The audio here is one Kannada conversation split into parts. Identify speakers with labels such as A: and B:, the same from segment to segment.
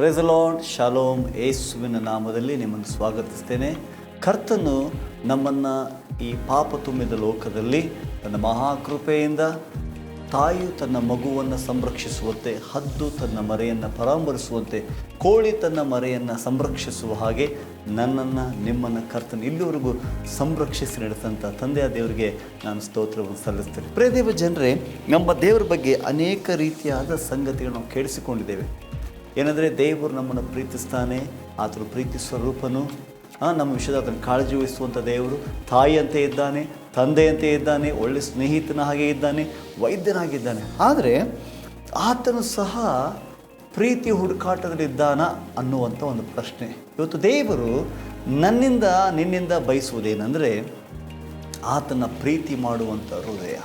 A: ಪ್ರೆಸ್ ಶಾಲೋಮ್ ಏಸುವಿನ ನಾಮದಲ್ಲಿ ನಿಮ್ಮನ್ನು ಸ್ವಾಗತಿಸ್ತೇನೆ. ಕರ್ತನು ನಮ್ಮನ್ನು ಈ ಪಾಪ ತುಂಬಿದ ಲೋಕದಲ್ಲಿ ತನ್ನ ಮಹಾಕೃಪೆಯಿಂದ ತಾಯಿಯು ತನ್ನ ಮಗುವನ್ನು ಸಂರಕ್ಷಿಸುವಂತೆ, ಹದ್ದು ತನ್ನ ಮರೆಯನ್ನು ಪರಾಮರಿಸುವಂತೆ ಕೋಳಿ ತನ್ನ ಮರೆಯನ್ನು ಸಂರಕ್ಷಿಸುವ ಹಾಗೆ ನನ್ನನ್ನು, ನಿಮ್ಮನ್ನು ಕರ್ತನ ಇಲ್ಲಿವರೆಗೂ ಸಂರಕ್ಷಿಸಿ ನಡೆದಂಥ ತಂದೆಯ ದೇವರಿಗೆ ನಾನು ಸ್ತೋತ್ರವನ್ನು ಸಲ್ಲಿಸ್ತೇನೆ ಪ್ರೇದೇವ ಜನರೇ ನಮ್ಮ ದೇವರ ಬಗ್ಗೆ ಅನೇಕ ರೀತಿಯಾದ ಸಂಗತಿಗಳನ್ನು ಕೇಳಿಸಿಕೊಂಡಿದ್ದೇವೆ. ಏನಂದರೆ ದೇವರು ನಮ್ಮನ್ನು ಪ್ರೀತಿಸ್ತಾನೆ ಆತನು ಪ್ರೀತಿ ಸ್ವರೂಪನು ಆ, ನಮ್ಮ ವಿಷಯದ ಆತನ ಕಾಳಜಿ ವಹಿಸುವಂಥ ದೇವರು ತಾಯಿಯಂತೆ ಇದ್ದಾನೆ ತಂದೆಯಂತೆ ಇದ್ದಾನೆ ಒಳ್ಳೆ ಸ್ನೇಹಿತನ ಹಾಗೆ ಇದ್ದಾನೆ ವೈದ್ಯನಾಗಿದ್ದಾನೆ ಆದರೆ ಆತನು ಸಹ ಪ್ರೀತಿ ಹುಡುಕಾಟದಲ್ಲಿದ್ದಾನ ಅನ್ನುವಂಥ ಒಂದು ಪ್ರಶ್ನೆ. ಇವತ್ತು ದೇವರು ನನ್ನಿಂದ ನಿನ್ನಿಂದ ಬಯಸುವುದೇನೆಂದರೆ ಆತನ ಪ್ರೀತಿ ಮಾಡುವಂಥ ಹೃದಯ.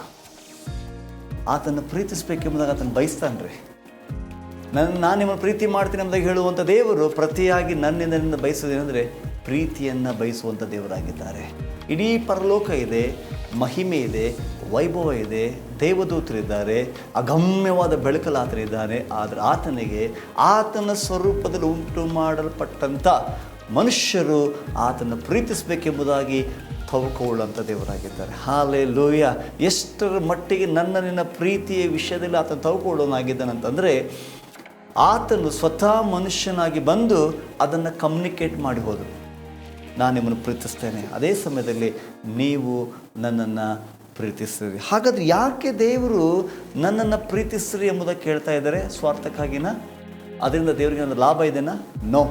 A: ಆತನ ಪ್ರೀತಿಸ್ಬೇಕೆಂಬುದಾಗ ಆತನ ಬಯಸ್ತಾನೆ ರೀ ನನ್ನ ನಾನು ನಿಮ್ಮನ್ನು ಪ್ರೀತಿ ಮಾಡ್ತೀನಿ ಅಂತ ಹೇಳುವಂಥ ದೇವರು ಪ್ರತಿಯಾಗಿ ನನ್ನಿಂದ ನಿನ್ನ ಬಯಸೋದೇನೆಂದರೆ ಪ್ರೀತಿಯನ್ನು ಬಯಸುವಂಥ ದೇವರಾಗಿದ್ದಾರೆ. ಇಡೀ ಪರಲೋಕ ಇದೆ, ಮಹಿಮೆ ಇದೆ, ವೈಭವ ಇದೆ, ದೇವದೂತರಿದ್ದಾರೆ, ಅಗಮ್ಯವಾದ ಬೆಳಕಲಾತರಿದ್ದಾರೆ, ಆದರೆ ಆತನಿಗೆ ಆತನ ಸ್ವರೂಪದಲ್ಲಿ ಉಂಟು ಮಾಡಲ್ಪಟ್ಟಂಥ ಮನುಷ್ಯರು ಆತನ ಪ್ರೀತಿಸಬೇಕೆಂಬುದಾಗಿ ತವಕೊಳ್ಳುವಂಥ ದೇವರಾಗಿದ್ದಾರೆ. ಹಾಲೆ ಲೋಯ ಎಷ್ಟರ ಮಟ್ಟಿಗೆ ನನ್ನ ನಿನ್ನ ಪ್ರೀತಿಯ ವಿಷಯದಲ್ಲಿ ಆತನ ತವಕೊಳ್ಳೋನಾಗಿದ್ದಾನಂತಂದರೆ ಆತನು ಸ್ವತಃ ಮನುಷ್ಯನಾಗಿ ಬಂದು ಅದನ್ನು ಕಮ್ಯುನಿಕೇಟ್ ಮಾಡಿ ಹೋದರು ನಾನು ನಿಮ್ಮನ್ನು ಪ್ರೀತಿಸ್ತೇನೆ. ಅದೇ ಸಮಯದಲ್ಲಿ ನೀವು ನನ್ನನ್ನು ಪ್ರೀತಿಸ್ತೀರಿ. ಹಾಗಾದ್ರೆ ಯಾಕೆ ದೇವರು ನನ್ನನ್ನು ಪ್ರೀತಿಸ್ರಿ ಎಂಬುದಕ್ಕೆ ಕೇಳ್ತಾ ಇದ್ದಾರೆ? ಸ್ವಾರ್ಥಕ್ಕಾಗಿನ? ಅದರಿಂದ ದೇವರಿಗೆ ಒಂದು ಲಾಭ ಇದೆನಾ? ನೋ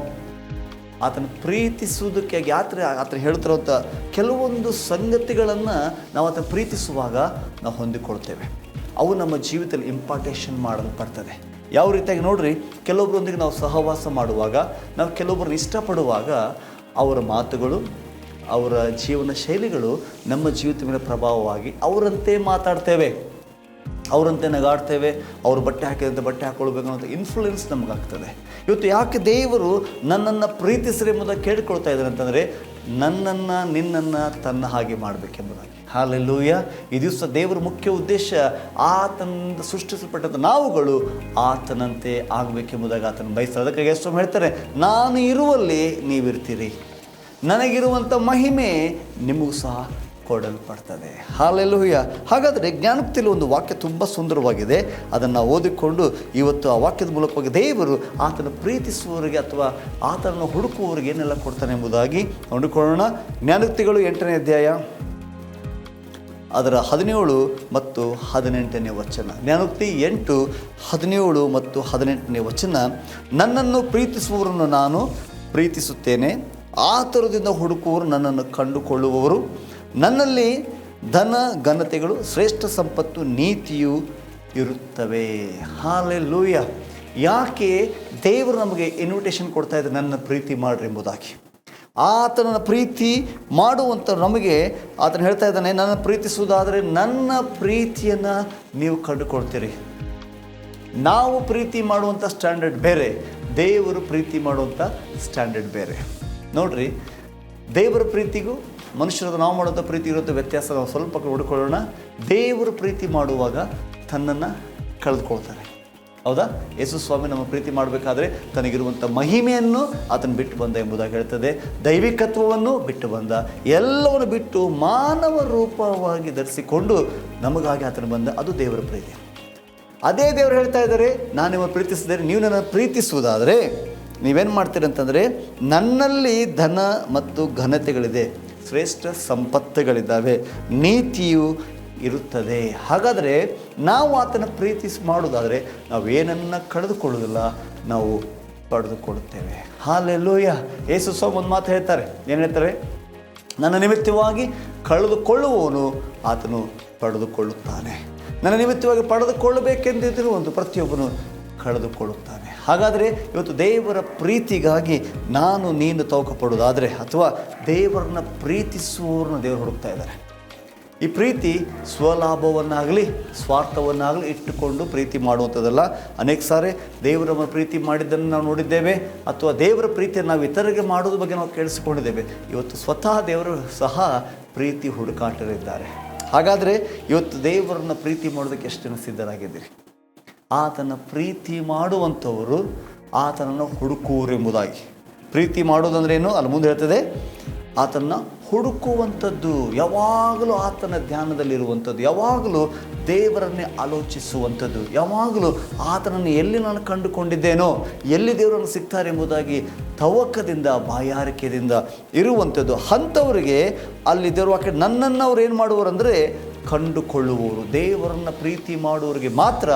A: ಆತನ ಪ್ರೀತಿಸುವುದಕ್ಕೆ ಯಾತ್ರೆ ಆತನ ಹೇಳ್ತಿರೋಂಥ ಕೆಲವೊಂದು ಸಂಗತಿಗಳನ್ನು ನಾವು ಆತನ ಪ್ರೀತಿಸುವಾಗ ನಾವು ಹೊಂದಿಕೊಳ್ತೇವೆ. ಅವು ನಮ್ಮ ಜೀವಿತದಲ್ಲಿ ಇಂಪಾರ್ಟೇಷನ್ ಮಾಡಲ್ಪಡ್ತದೆ ಯಾವ ರೀತಿಯಾಗಿ ನೋಡ್ರಿ ಕೆಲವೊಬ್ಬರೊಂದಿಗೆ ನಾವು ಸಹವಾಸ ಮಾಡುವಾಗ, ನಾವು ಕೆಲವೊಬ್ಬರನ್ನ ಇಷ್ಟಪಡುವಾಗ ಅವರ ಮಾತುಗಳು, ಅವರ ಜೀವನ ಶೈಲಿಗಳು ನಮ್ಮ ಜೀವಿತ ಮೇಲೆ ಪ್ರಭಾವವಾಗಿ ಅವರಂತೆ ಮಾತಾಡ್ತೇವೆ. ಅವರಂತೆ ನಗಾಡ್ತೇವೆ, ಅವರು ಬಟ್ಟೆ ಹಾಕಿದಂತೆ ಬಟ್ಟೆ ಹಾಕೊಳ್ಬೇಕು ಅನ್ನೋ ಇನ್ಫ್ಲುಯೆನ್ಸ್ ನಮಗಾಗ್ತದೆ. ಇವತ್ತು ಯಾಕೆ ದೇವರು ನನ್ನನ್ನು ಪ್ರೀತಿಸ್ರೆ ಮುಂದೆ ಕೇಳಿಕೊಳ್ತಾ ಇದ್ದಾರೆ ಅಂತಂದರೆ, ನನ್ನನ್ನು, ನಿನ್ನನ್ನು ತನ್ನ ಹಾಗೆ ಮಾಡಬೇಕೆಂಬುದಾಗಿ. ಹಾಲೆಲ್ಲೂಯ ಈ ದಿವಸ ದೇವರ ಮುಖ್ಯ ಉದ್ದೇಶ ಆತನಿಂದ ಸೃಷ್ಟಿಸಲ್ಪಟ್ಟಂಥ ನಾವುಗಳು ಆತನಂತೆ ಆಗಬೇಕೆಂಬುದಾಗಿ ಆತನ ಬಯಸ್ತಾರೆ. ಅದಕ್ಕಾಗಿ ಎಷ್ಟು ಹೇಳ್ತಾರೆ, ನಾನು ಇರುವಲ್ಲಿ ನೀವಿರ್ತೀರಿ. ನನಗಿರುವಂಥ ಮಹಿಮೆ ನಿಮಗೂ ಸಹ ಕೊಡಲ್ಪಡ್ತದೆ. ಹಾಲೆಲ್ಲೂಯ್ಯ ಹಾಗಾದರೆ ಜ್ಞಾನೋಕ್ತಿಯಲ್ಲಿ ಒಂದು ವಾಕ್ಯ ತುಂಬ ಸುಂದರವಾಗಿದೆ. ಅದನ್ನು ಓದಿಕೊಂಡು ಇವತ್ತು ಆ ವಾಕ್ಯದ ಮೂಲಕವಾಗಿ ದೇವರು ಆತನ ಪ್ರೀತಿಸುವವರಿಗೆ ಅಥವಾ ಆತನನ್ನು ಹುಡುಕುವವರಿಗೆ ಏನೆಲ್ಲ ಕೊಡ್ತಾನೆ ಎಂಬುದಾಗಿ ನೋಡಿಕೊಳ್ಳೋಣ. ಜ್ಞಾನೋಕ್ತಿಗಳು ಎಂಟನೇ ಅಧ್ಯಾಯ. ಅದರ ಹದಿನೇಳು ಮತ್ತು ಹದಿನೆಂಟನೇ ವಚನ. ಜ್ಞಾನೋಕ್ತಿ ಎಂಟು, ಹದಿನೇಳು ಮತ್ತು ಹದಿನೆಂಟನೇ ವಚನ. ನನ್ನನ್ನು ಪ್ರೀತಿಸುವವರನ್ನು ನಾನು ಪ್ರೀತಿಸುತ್ತೇನೆ. ಆತುರದಿಂದ ಹುಡುಕುವವರು ನನ್ನನ್ನು ಕಂಡುಕೊಳ್ಳುವವರು. ನನ್ನಲ್ಲಿ ಧನ, ಘನತೆಗಳು, ಶ್ರೇಷ್ಠ ಸಂಪತ್ತು, ನೀತಿಯು ಇರುತ್ತವೆ. ಹಾಲೆ ಲೂಯ ಯಾಕೆ ದೇವರು ನಮಗೆ ಇನ್ವಿಟೇಷನ್ ಕೊಡ್ತಾ ಇದ್ದಾರೆ? ನನ್ನ ಪ್ರೀತಿ ಮಾಡ್ರಿ ಎಂಬುದಾಗಿ. ಆತನ ಪ್ರೀತಿ ಮಾಡುವಂಥ ನಮಗೆ, ಆತನ ಹೇಳ್ತಾ ಇದ್ದಾನೆ, ನನ್ನ ಪ್ರೀತಿಸುವುದಾದರೆ ನನ್ನ ಪ್ರೀತಿಯನ್ನು ನೀವು ಕಂಡುಕೊಳ್ತೀರಿ. ನಾವು ಪ್ರೀತಿ ಮಾಡುವಂಥ ಸ್ಟ್ಯಾಂಡರ್ಡ್ ಬೇರೆ, ದೇವರು ಪ್ರೀತಿ ಮಾಡುವಂಥ ಸ್ಟ್ಯಾಂಡರ್ಡ್ ಬೇರೆ. ನೋಡ್ರಿ, ದೇವರ ಪ್ರೀತಿಗೂ ಮನುಷ್ಯರದ್ದು ನಾವು ಮಾಡುವಂಥ ಪ್ರೀತಿ ಇರುವಂಥ ವ್ಯತ್ಯಾಸ ನಾವು ಸ್ವಲ್ಪ ಹುಡುಕೊಳ್ಳೋಣ. ದೇವರು ಪ್ರೀತಿ ಮಾಡುವಾಗ ತನ್ನನ್ನು ಕಳೆದುಕೊಳ್ತಾರೆ. ಹೌದಾ? ಯೇಸು ಸ್ವಾಮಿ ನಮ್ಮ ಪ್ರೀತಿ ಮಾಡಬೇಕಾದ್ರೆ ತನಗಿರುವಂಥ ಮಹಿಮೆಯನ್ನು ಆತನು ಬಿಟ್ಟು ಬಂದ ಎಂಬುದಾಗಿ ಹೇಳ್ತದೆ. ದೈವಿಕತ್ವವನ್ನು ಬಿಟ್ಟು ಬಂದ. ಎಲ್ಲವನ್ನು ಬಿಟ್ಟು ಮಾನವ ರೂಪವಾಗಿ ಧರಿಸಿಕೊಂಡು ನಮಗಾಗಿ ಆತನು ಬಂದ. ಅದು ದೇವರ ಪ್ರೀತಿ. ಅದೇ ದೇವರು ಹೇಳ್ತಾ ಇದ್ದಾರೆ, ನಾನು ನಿಮ್ಮನ್ನು ಪ್ರೀತಿಸಿದರೆ ನೀವು ನನ್ನ ಪ್ರೀತಿಸುವುದಾದರೆ ನೀವೇನು ಮಾಡ್ತೀರಿ ಅಂತಂದರೆ, ನನ್ನಲ್ಲಿ ಧನ ಮತ್ತು ಘನತೆಗಳಿದೆ. ಶ್ರೇಷ್ಠ ಸಂಪತ್ತುಗಳಿದ್ದಾವೆ. ನೀತಿಯು ಇರುತ್ತದೆ. ಹಾಗಾದರೆ ನಾವು ಆತನ ಪ್ರೀತಿಸಿ ಮಾಡೋದಾದರೆ ನಾವು ಏನನ್ನು ಕಳೆದುಕೊಳ್ಳೋದಿಲ್ಲ ನಾವು ಪಡೆದುಕೊಳ್ಳುತ್ತೇವೆ. ಹಾಲೆಲ್ಲೋಯ್ಯ ಯೇಸು ಸ್ವಾಮಿ ಒಂದು ಮಾತು ಹೇಳ್ತಾರೆ. ಏನು ಹೇಳ್ತಾರೆ? ನನ್ನ ನಿಮಿತ್ತವಾಗಿ ಕಳೆದುಕೊಳ್ಳುವವನು ಆತನು ಪಡೆದುಕೊಳ್ಳುತ್ತಾನೆ. ನನ್ನ ನಿಮಿತ್ತವಾಗಿ ಪಡೆದುಕೊಳ್ಳಬೇಕೆಂದಿದ್ದರೂ ಒಂದು ಪ್ರತಿಯೊಬ್ಬನು ಕಳೆದುಕೊಳ್ಳುತ್ತಾನೆ. ಹಾಗಾದರೆ ಇವತ್ತು ದೇವರ ಪ್ರೀತಿಗಾಗಿ ನಾನು ನೀನು ತೌಕ ಪಡೋದಾದರೆ ಅಥವಾ ದೇವರನ್ನ ಪ್ರೀತಿಸುವವ್ರನ್ನ ದೇವರು ಹುಡುಕ್ತಾ ಇದ್ದಾರೆ. ಈ ಪ್ರೀತಿ ಸ್ವಲಾಭವನ್ನಾಗಲಿ, ಸ್ವಾರ್ಥವನ್ನಾಗಲಿ ಇಟ್ಟುಕೊಂಡು ಪ್ರೀತಿ ಮಾಡುವಂಥದ್ದಲ್ಲ. ಅನೇಕ ಸಾರಿ ದೇವರ ಪ್ರೀತಿ ಮಾಡಿದ್ದನ್ನು ನಾವು ನೋಡಿದ್ದೇವೆ, ಅಥವಾ ದೇವರ ಪ್ರೀತಿಯನ್ನು ನಾವು ಇತರರಿಗೆ ಮಾಡೋದ್ರ ಬಗ್ಗೆ ನಾವು ಕೇಳಿಸಿಕೊಂಡಿದ್ದೇವೆ. ಇವತ್ತು ಸ್ವತಃ ದೇವರು ಸಹ ಪ್ರೀತಿ ಹುಡುಕಾಟರಿದ್ದಾರೆ ಹಾಗಾದರೆ ಇವತ್ತು ದೇವರನ್ನ ಪ್ರೀತಿ ಮಾಡೋದಕ್ಕೆ ಎಷ್ಟು ಜನ ಸಿದ್ಧರಾಗಿದ್ದೀರಿ? ಆತನ ಪ್ರೀತಿ ಮಾಡುವಂಥವರು ಆತನನ್ನು ಹುಡುಕುವರೆಂಬುದಾಗಿ. ಪ್ರೀತಿ ಮಾಡೋದಂದ್ರೇನು ಅಲ್ಲಿ ಮುಂದೆ ಹೇಳ್ತದೆ, ಆತನ ಹುಡುಕುವಂಥದ್ದು, ಯಾವಾಗಲೂ ಆತನ ಧ್ಯಾನದಲ್ಲಿರುವಂಥದ್ದು, ಯಾವಾಗಲೂ ದೇವರನ್ನೇ ಆಲೋಚಿಸುವಂಥದ್ದು, ಯಾವಾಗಲೂ ಆತನನ್ನು ಎಲ್ಲಿ ನಾನು ಕಂಡುಕೊಂಡಿದ್ದೇನೋ, ಎಲ್ಲಿ ದೇವರನ್ನು ಸಿಗ್ತಾರೆ ಎಂಬುದಾಗಿ ತವಕದಿಂದ, ಬಾಯಾರಿಕೆಯಿಂದ ಇರುವಂಥದ್ದು. ಅಂಥವರಿಗೆ ಅಲ್ಲಿ ದೇವರು ಆಕೆ ನನ್ನನ್ನು ಅವ್ರು ಏನು ಮಾಡುವರಂದರೆ, ಕಂಡುಕೊಳ್ಳುವವರು. ದೇವರನ್ನು ಪ್ರೀತಿ ಮಾಡುವವರಿಗೆ ಮಾತ್ರ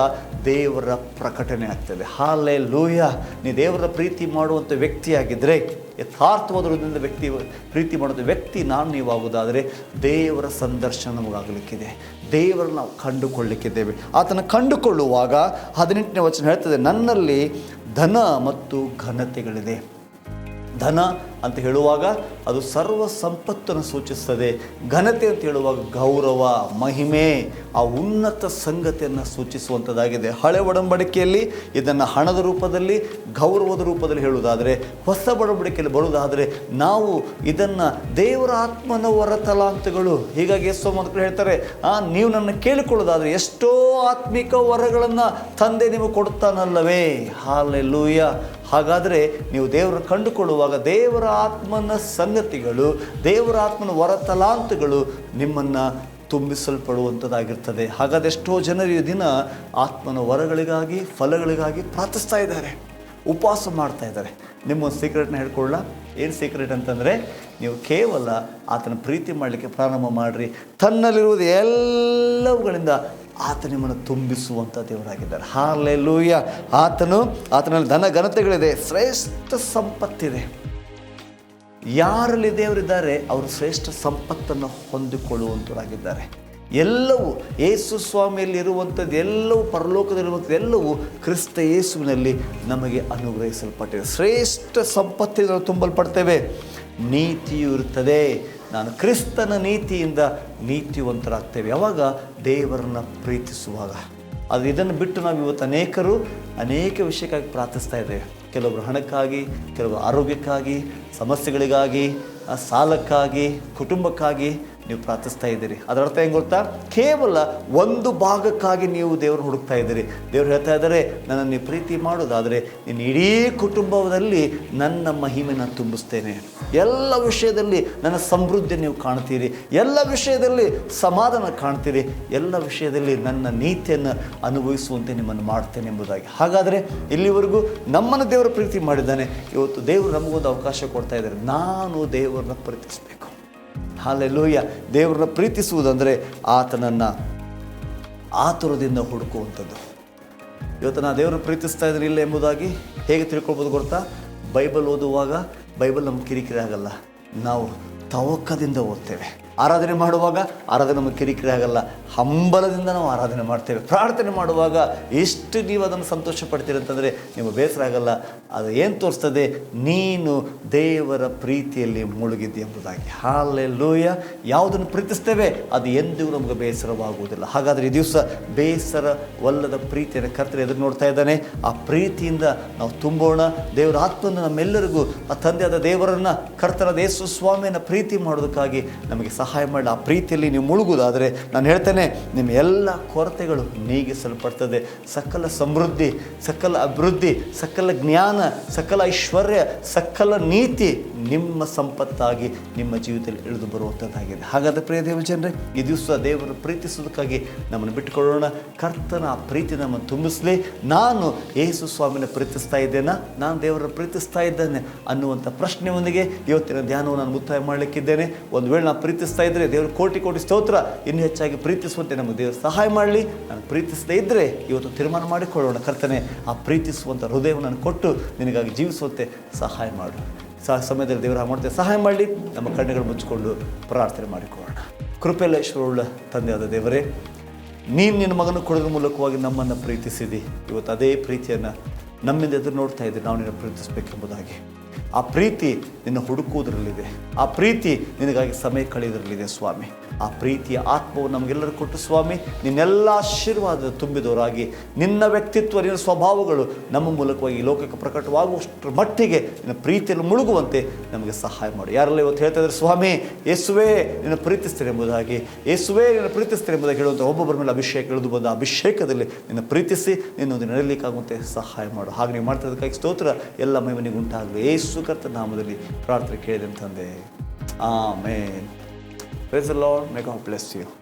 A: ದೇವರ ಪ್ರಕಟಣೆ ಆಗ್ತದೆ. ಹಾಲೆ ಲೋಯ ನೀ ದೇವರ ಪ್ರೀತಿ ಮಾಡುವಂಥ ವ್ಯಕ್ತಿಯಾಗಿದ್ದರೆ ಯಥಾರ್ಥವಾದ ವ್ಯಕ್ತಿ, ಪ್ರೀತಿ ಮಾಡುವಂಥ ವ್ಯಕ್ತಿ ನಾನು ನೀವಾಗುವುದಾದರೆ, ದೇವರ ಸಂದರ್ಶನ ನಮಗಾಗಲಿಕ್ಕಿದೆ ದೇವರನ್ನು ನಾವು ಕಂಡುಕೊಳ್ಳಿಕ್ಕಿದ್ದೇವೆ. ಆತನ ಕಂಡುಕೊಳ್ಳುವಾಗ ಹದಿನೆಂಟನೇ ವಚನ ಹೇಳ್ತದೆ, ನನ್ನಲ್ಲಿ ಧನ ಮತ್ತು ಘನತೆಗಳಿದೆ. ಧನ ಅಂತ ಹೇಳುವಾಗ ಅದು ಸರ್ವ ಸಂಪತ್ತನ್ನು ಸೂಚಿಸ್ತದೆ. ಘನತೆ ಅಂತ ಹೇಳುವಾಗ ಗೌರವ, ಮಹಿಮೆ, ಆ ಉನ್ನತ ಸಂಗತಿಯನ್ನು ಸೂಚಿಸುವಂಥದ್ದಾಗಿದೆ ಹಳೆ ಒಡಂಬಡಿಕೆಯಲ್ಲಿ ಇದನ್ನು ಹಣದ ರೂಪದಲ್ಲಿ, ಗೌರವದ ರೂಪದಲ್ಲಿ ಹೇಳುವುದಾದರೆ, ಹೊಸ ಒಡಂಬಡಿಕೆಯಲ್ಲಿ ಬರುವುದಾದರೆ, ನಾವು ಇದನ್ನು ದೇವರ ಆತ್ಮನ ವರತಲಾಂತಗಳು ಹೀಗಾಗಿ ಎಷ್ಟೋ ಮಕ್ಕಳು ಹೇಳ್ತಾರೆ, ಆ, ನೀವು ನನ್ನ ಕೇಳಿಕೊಳ್ಳೋದಾದರೆ ಎಷ್ಟೋ ಆತ್ಮಿಕ ವರಗಳನ್ನು ತಂದೆ ನಿಮಗೆ ಕೊಡ್ತಾನಲ್ಲವೇ ಹಾಲೆಲ್ಲೂಯ ಹಾಗಾದರೆ ನೀವು ದೇವರನ್ನು ಕಂಡುಕೊಳ್ಳುವಾಗ ದೇವರ ಆತ್ಮನ ಸಂಗತಿಗಳು, ದೇವರ ಆತ್ಮನ ವರತಲಾಂತಗಳು ನಿಮ್ಮನ್ನು ತುಂಬಿಸಲ್ಪಡುವಂಥದ್ದಾಗಿರ್ತದೆ ಹಾಗಾದ್ರೆ ಎಷ್ಟೋ ಜನರು ಈ ದಿನ ಆತ್ಮನ ವರಗಳಿಗಾಗಿ, ಫಲಗಳಿಗಾಗಿ ಪ್ರಾರ್ಥಿಸ್ತಾ ಇದ್ದಾರೆ. ಉಪವಾಸ ಮಾಡ್ತಾ ಇದ್ದಾರೆ. ನಿಮ್ಮೊಂದು ಸೀಕ್ರೆಟ್ನ ಹೇಳ್ಕೊಳ್ಳ ಏನು ಸೀಕ್ರೆಟ್ ಅಂತಂದರೆ ನೀವು ಕೇವಲ ಆತನ ಪ್ರೀತಿ ಮಾಡಲಿಕ್ಕೆ ಪ್ರಾರಂಭ ಮಾಡಿರಿ. ತನ್ನಲ್ಲಿರುವುದು ಎಲ್ಲವುಗಳಿಂದ ಆತ ನಿಮ್ಮನ್ನು ತುಂಬಿಸುವಂಥ ದೇವರಾಗಿದ್ದಾರೆ. ಹಾಲೆಲ್ಲೂಯ ಆತನು, ಆತನಲ್ಲಿ ಧನ ಘನತೆಗಳಿದೆ, ಶ್ರೇಷ್ಠ ಸಂಪತ್ತಿದೆ. ಯಾರಲ್ಲಿ ದೇವರಿದ್ದಾರೆ, ಅವರು ಶ್ರೇಷ್ಠ ಸಂಪತ್ತನ್ನು ಹೊಂದಿಕೊಳ್ಳುವಂಥವರಾಗಿದ್ದಾರೆ ಎಲ್ಲವೂ ಯೇಸು ಸ್ವಾಮಿಯಲ್ಲಿ ಇರುವಂಥದ್ದು, ಎಲ್ಲವೂ ಪರಲೋಕದಲ್ಲಿರುವಂಥದ್ದು ಎಲ್ಲವೂ ಕ್ರಿಸ್ತ ಯೇಸುವಿನಲ್ಲಿ ನಮಗೆ ಅನುಗ್ರಹಿಸಲ್ಪಟ್ಟಿದೆ. ಶ್ರೇಷ್ಠ ಸಂಪತ್ತಿನ ತುಂಬಲ್ಪಡ್ತೇವೆ. ನೀತಿಯು ಇರುತ್ತದೆ. ನಾನು ಕ್ರಿಸ್ತನ ನೀತಿಯಿಂದ ನೀತಿವಂತರಾಗ್ತೇವೆ. ಯಾವಾಗ ದೇವರನ್ನು ಪ್ರೀತಿಸುವಾಗ. ಅದು ಇದನ್ನು ಬಿಟ್ಟು ನಾವು ಇವತ್ತು ಅನೇಕರು ಅನೇಕ ವಿಷಯಕ್ಕಾಗಿ ಪ್ರಾರ್ಥಿಸ್ತಾ ಇದ್ದೇವೆ. ಕೆಲವರು ಹಣಕ್ಕಾಗಿ, ಕೆಲವರು ಆರೋಗ್ಯಕ್ಕಾಗಿ, ಸಮಸ್ಯೆಗಳಿಗಾಗಿ ಸಾಲಕ್ಕಾಗಿ, ಕುಟುಂಬಕ್ಕಾಗಿ ನೀವು ಪ್ರಾರ್ಥಿಸ್ತಾ ಇದ್ದೀರಿ. ಅದರ ಅರ್ಥ ಹೆಂಗೆ ಗೊತ್ತಾ? ಕೇವಲ ಒಂದು ಭಾಗಕ್ಕಾಗಿ ನೀವು ದೇವರು ಹುಡುಕ್ತಾ ಇದ್ದೀರಿ. ದೇವರು ಹೇಳ್ತಾ ಇದ್ದಾರೆ, ನನ್ನನ್ನು ನೀವು ಪ್ರೀತಿ ಮಾಡೋದಾದರೆ ನಿನ್ನ ಇಡೀ ಕುಟುಂಬದಲ್ಲಿ ನನ್ನ ಮಹಿಮೆ ನಾನು ತುಂಬಿಸ್ತೇನೆ. ಎಲ್ಲ ವಿಷಯದಲ್ಲಿ ನನ್ನ ಸಮೃದ್ಧಿ ನೀವು ಕಾಣ್ತೀರಿ. ಎಲ್ಲ ವಿಷಯದಲ್ಲಿ ಸಮಾಧಾನ ಕಾಣ್ತೀರಿ. ಎಲ್ಲ ವಿಷಯದಲ್ಲಿ ನನ್ನ ನೀತಿಯನ್ನು ಅನುಭವಿಸುವಂತೆ ನಿಮ್ಮನ್ನು ಮಾಡ್ತೇನೆ ಎಂಬುದಾಗಿ. ಹಾಗಾದರೆ ಇಲ್ಲಿವರೆಗೂ ನಮ್ಮನ್ನು ದೇವರು ಪ್ರೀತಿ ಮಾಡಿದ್ದಾನೆ. ಇವತ್ತು ದೇವರು ನಮಗೊಂದು ಅವಕಾಶ ಕೊಡ್ತಾ ಇದ್ದಾರೆ. ನಾನು ದೇವರನ್ನ ಪ್ರೀತಿಸಬೇಕು ಹಾಲೆಲ್ಲೂಯ್ಯ ದೇವರನ್ನ ಪ್ರೀತಿಸುವುದಂದರೆ ಆತನನ್ನು ಆತುರದಿಂದ ಹುಡುಕುವಂಥದ್ದು. ಇವತ್ತು ನಾನು ದೇವರನ್ನು ಪ್ರೀತಿಸ್ತಾ ಇದ್ರೆ ಇಲ್ಲ ಎಂಬುದಾಗಿ ಹೇಗೆ ತಿಳ್ಕೊಳ್ಬೋದು ಗೊತ್ತಾ? ಬೈಬಲ್ ಓದುವಾಗ ಬೈಬಲ್ ನಮ್ಗೆ ಕಿರಿಕಿರಿ ಆಗಲ್ಲ. ನಾವು ತವಕದಿಂದ ಓದ್ತೇವೆ. ಆರಾಧನೆ ಮಾಡುವಾಗ ಆರಾಧನೆ ನಮಗೆ ಕಿರಿಕಿರಿ ಆಗಲ್ಲ. ಹಂಬಲದಿಂದ ನಾವು ಆರಾಧನೆ ಮಾಡ್ತೇವೆ. ಪ್ರಾರ್ಥನೆ ಮಾಡುವಾಗ ಎಷ್ಟು ನೀವು ಅದನ್ನು ಸಂತೋಷ ಪಡ್ತೀರಿ ಅಂತಂದರೆ ನಿಮಗೆ ಬೇಸರ ಆಗಲ್ಲ. ಅದು ಏನು ತೋರಿಸ್ತದೆ? ನೀನು ದೇವರ ಪ್ರೀತಿಯಲ್ಲಿ ಮುಳುಗಿದ್ದೆ ಎಂಬುದಾಗಿ. ಹಾಲೆಲ್ಲೂಯ ಯಾವುದನ್ನು ಪ್ರೀತಿಸ್ತೇವೆ? ಅದು ಎಂದಿಗೂ ನಮಗೆ ಬೇಸರವಾಗುವುದಿಲ್ಲ. ಹಾಗಾದರೆ ಈ ದಿವಸ ಬೇಸರವಲ್ಲದ ಪ್ರೀತಿಯನ್ನು ಕರ್ತನೆ ಎದುರು ನೋಡ್ತಾ ಇದ್ದಾನೆ. ಆ ಪ್ರೀತಿಯಿಂದ ನಾವು ತುಂಬೋಣ. ದೇವರ ಆತ್ಮನ್ನು ನಮ್ಮೆಲ್ಲರಿಗೂ, ಆ ತಂದೆಯಾದ ದೇವರನ್ನು, ಕರ್ತನಾದ ಯೇಸು ಸ್ವಾಮಿಯನ್ನು ಪ್ರೀತಿ ಮಾಡೋದಕ್ಕಾಗಿ ನಮಗೆ ಸಹಾಯ ಮಾಡಿ, ಆ ಪ್ರೀತಿಯಲ್ಲಿ ನೀವು ಮುಳುಗುವುದಾದರೆ ನಾನು ಹೇಳ್ತೇನೆ, ನಿಮ್ಮ ಎಲ್ಲ ಕೊರತೆಗಳು ನೀಗಿಸಲ್ಪಡ್ತದೆ. ಸಕಲ ಸಮೃದ್ಧಿ, ಸಕಲ ಅಭಿವೃದ್ಧಿ, ಸಕಲ ಜ್ಞಾನ, ಸಕಲ ಐಶ್ವರ್ಯ, ಸಕಲ ನೀತಿ ನಿಮ್ಮ ಸಂಪತ್ತಾಗಿ ನಿಮ್ಮ ಜೀವಿತದಲ್ಲಿ ಇಳಿದು ಬರುವಂಥದ್ದಾಗಿದೆ ಹಾಗಾದರೆ ಪ್ರಿಯ ದೇವ ಜನರೇ, ಈ ದಿವಸ ದೇವರನ್ನು ಪ್ರೀತಿಸೋದಕ್ಕಾಗಿ ನಮ್ಮನ್ನು ಬಿಟ್ಟುಕೊಳ್ಳೋಣ. ಕರ್ತನ ಆ ಪ್ರೀತಿ ನಮ್ಮನ್ನು ತುಂಬಿಸಲಿ. ನಾನು ಯೇಸು ಸ್ವಾಮಿನ ಪ್ರೀತಿಸ್ತಾ ಇದ್ದೇನಾ? ನಾನು ದೇವರನ್ನು ಪ್ರೀತಿಸ್ತಾ ಇದ್ದೇನೆ ಅನ್ನುವಂಥ ಪ್ರಶ್ನೆಯೊಂದಿಗೆ ಇವತ್ತಿನ ಧ್ಯಾನವನ್ನು ನಾನು ಮುಕ್ತಾಯ ಮಾಡಲಿಕ್ಕಿದ್ದೇನೆ. ಒಂದು ವೇಳೆ ನಾನು ಪ್ರೀತಿಸ್ತಾ ಇದ್ದರೆ ದೇವರು ಕೋಟಿ ಕೋಟಿ ಸ್ತೋತ್ರ, ಇನ್ನೂ ಹೆಚ್ಚಾಗಿ ಪ್ರೀತಿಸುವಂತೆ ನಮಗೆ ದೇವರು ಸಹಾಯ ಮಾಡಲಿ. ನಾನು ಪ್ರೀತಿಸದೇ ಇದ್ದರೆ ಇವತ್ತು ತೀರ್ಮಾನ ಮಾಡಿಕೊಳ್ಳೋಣ. ಕರ್ತನೆ, ಆ ಪ್ರೀತಿಸುವಂಥ ಹೃದಯವನ್ನು ಕೊಟ್ಟು ನಿನಗಾಗಿ ಜೀವಿಸುವಂತೆ ಸಹಾಯ ಮಾಡು. ಸಹ ಸಮಯದಲ್ಲಿ ದೇವರ ಮಾಡುತ್ತೆ ಸಹಾಯ ಮಾಡಿ ನಮ್ಮ ಕಣ್ಣುಗಳು ಮುಚ್ಚಿಕೊಂಡು ಪ್ರಾರ್ಥನೆ ಮಾಡಿಕೊಳ್ಳೋಣ. ಕೃಪೆಲೇಶ್ವರುಳ್ಳ ತಂದೆಯಾದ ದೇವರೇ, ನೀನು ನಿನ್ನ ಮಗನ ಕೊಡೋದ್ರ ಮೂಲಕವಾಗಿ ನಮ್ಮನ್ನು ಪ್ರೀತಿಸಿದಿ. ಇವತ್ತು ಅದೇ ಪ್ರೀತಿಯನ್ನು ನಮ್ಮಿಂದ ಎದುರು ನೋಡ್ತಾ ಇದ್ದೀವಿ. ನಾವು ನಿನ್ನ ಪ್ರೀತಿಸಬೇಕೆಂಬುದಾಗಿ. ಆ ಪ್ರೀತಿ ನಿನ್ನ ಹುಡುಕುವುದರಲ್ಲಿದೆ. ಆ ಪ್ರೀತಿ ನಿನಗಾಗಿ ಸಮಯ ಕಳೆಯೋದ್ರಲ್ಲಿದೆ ಸ್ವಾಮಿ. ಆ ಪ್ರೀತಿಯ ಆತ್ಮವು ನಮಗೆಲ್ಲರೂ ಕೊಟ್ಟು ಸ್ವಾಮಿ, ನಿನ್ನೆಲ್ಲ ಆಶೀರ್ವಾದ ತುಂಬಿದವರಾಗಿ ನಿನ್ನ ವ್ಯಕ್ತಿತ್ವ, ನಿನ್ನ ಸ್ವಭಾವಗಳು ನಮ್ಮ ಮೂಲಕವಾಗಿ ಲೋಕಕ್ಕೆ ಪ್ರಕಟವಾಗುವಷ್ಟರ ಮಟ್ಟಿಗೆ ನಿನ್ನ ಪ್ರೀತಿಯಲ್ಲಿ ಮುಳುಗುವಂತೆ ನಮಗೆ ಸಹಾಯ ಮಾಡು. ಯಾರೆಲ್ಲ ಇವತ್ತು ಹೇಳ್ತಾ ಇದ್ದಾರೆ, ಸ್ವಾಮಿ, ಯೇಸುವೇ ನಿನ್ನ ಪ್ರೀತಿಸ್ತಾರೆ ಎಂಬುದಾಗಿ, ಯೇಸುವೇ ನಿನ್ನ ಪ್ರೀತಿಸ್ತಾರೆ ಎಂಬುದಾಗಿ ಹೇಳುವಂಥ ಒಬ್ಬೊಬ್ಬರ ಮೇಲೆ ಅಭಿಷೇಕ, ಇಳಿದು ಬಂದ ಅಭಿಷೇಕದಲ್ಲಿ ನಿನ್ನ ಪ್ರೀತಿಸಿ ನಿನ್ನೊಂದು ನಡೆಯಲಿಕ್ಕಾಗುವಂತೆ ಸಹಾಯ ಮಾಡು. ಹಾಗೆ ನೀವು ಮಾಡ್ತಿದ್ದಕ್ಕಾಗಿ ಸ್ತೋತ್ರ. ಎಲ್ಲ ಮೈಮನಿಗೆ ಉಂಟಾಗಲಿ. ಯೇಸು ಕರ್ತ ನಾಮದಲ್ಲಿ ಪ್ರಾರ್ಥನೆ ಕೇಳಿದೆ ಅಂತಂದೆ ಆಮೇನ್ Praise the Lord. May God bless you.